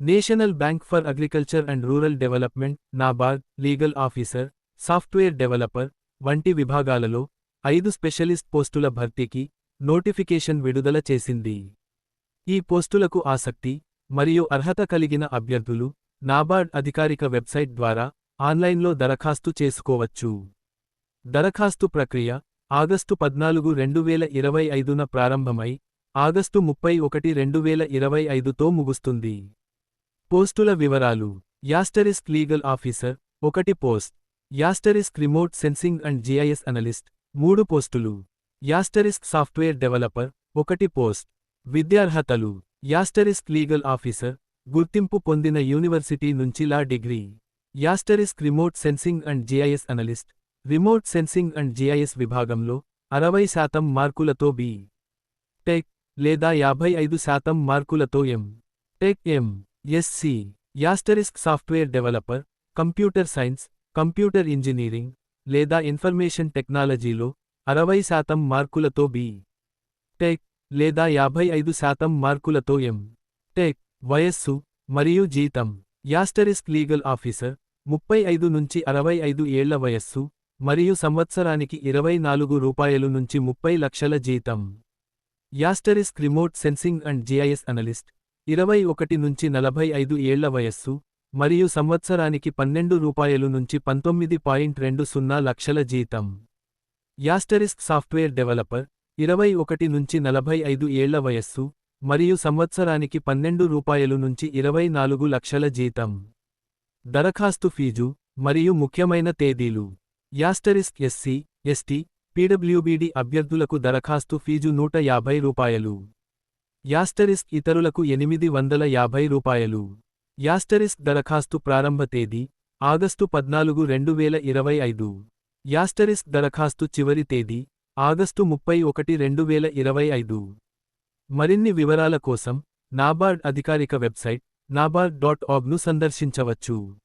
National bank for agriculture and rural development NABARD legal officer software developer వంటి విభాగాలలో ఐదు specialist పోస్టుల భర్తీకి నోటిఫికేషన్ విడుదల చేసింది. ఈ పోస్టులకు ఆసక్తి మరియు అర్హత కలిగిన అభ్యర్థులు నాబార్డ్ అధికారిక వెబ్సైట్ ద్వారా ఆన్లైన్లో దరఖాస్తు చేసుకోవచ్చు. దరఖాస్తు ప్రక్రియ ఆగస్టు పద్నాలుగు రెండు వేల ఇరవై ఐదున ప్రారంభమై ఆగస్టు ముప్పై ఒకటి రెండు వేల ఇరవై ఐదుతో ముగుస్తుంది. పోస్టుల వివరాలు. యాస్టరిస్క్ లీగల్ ఆఫీసర్ ఒకటి post. Asterisk remote sensing and GIS analyst మూడు పోస్టులు. యాస్టరిస్క్ సాఫ్ట్వేర్ డెవలపర్ ఒకటి పోస్ట్. విద్యార్హతలు. యాస్టరిస్క్ లీగల్ ఆఫీసర్ గుర్తింపు పొందిన యూనివర్సిటీ నుంచి law degree. Asterisk remote sensing and GIS analyst remote sensing and GIS విభాగంలో అరవై శాతం మార్కులతో బి. టెక్ లేదా యాభై ఐదు శాతం మార్కులతో M. Tech M. Sc asterisk software developer computer science computer engineering లేదా ఇన్ఫర్మేషన్ టెక్నాలజీలో అరవై శాతం మార్కులతో బి టెక్ లేదా యాభై ఐదు శాతం మార్కులతో ఎం టెక్ వయస్సు మరియు జీతం. యాస్టరిస్క్ లీగల్ ఆఫీసర్ ముప్పై ఐదు నుంచి అరవై ఐదు ఏళ్ళ వయస్సు మరియు సంవత్సరానికి ఇరవై నాలుగు రూపాయలు నుంచి ముప్పై లక్షల జీతం. Asterisk remote sensing and GIS analyst ఇరవై ఒకటి నుంచి నలభై ఐదు ఏళ్ళ వయస్సు మరియు సంవత్సరానికి పన్నెండు రూపాయలు నుంచి పంతొమ్మిది పాయింట్ రెండు సున్నా లక్షల జీతం. యాస్టరిస్క్ సాఫ్ట్వేర్ డెవలపర్ ఇరవై ఒకటి నుంచి నలభై ఐదు ఏళ్ళ వయస్సు మరియు సంవత్సరానికి పన్నెండు రూపాయలు నుంచి ఇరవై నాలుగు లక్షల జీతం. దరఖాస్తు ఫీజు మరియు ముఖ్యమైన తేదీలు. యాస్టరిస్క్ ఎస్సీ ఎస్టీ పీడబ్ల్యూబీడీ అభ్యర్థులకు దరఖాస్తు ఫీజు నూట యాభై రూపాయలు. యాస్టరిస్క్ ఇతరులకు ఎనిమిది వందల యాభై రూపాయలు. యాస్టరిస్క్ దరఖాస్తు ప్రారంభ తేదీ ఆగస్టు పద్నాలుగు రెండు వేల ఇరవై ఐదు. యాస్టరిస్క్ దరఖాస్తు చివరి తేదీ ఆగస్టు ముప్పై ఒకటి రెండు వేల ఇరవై ఐదు. మరిన్ని వివరాల కోసం నాబార్డ్ అధికారిక వెబ్సైట్ నాబార్డ్ డాట్ ఆబ్ను సందర్శించవచ్చు.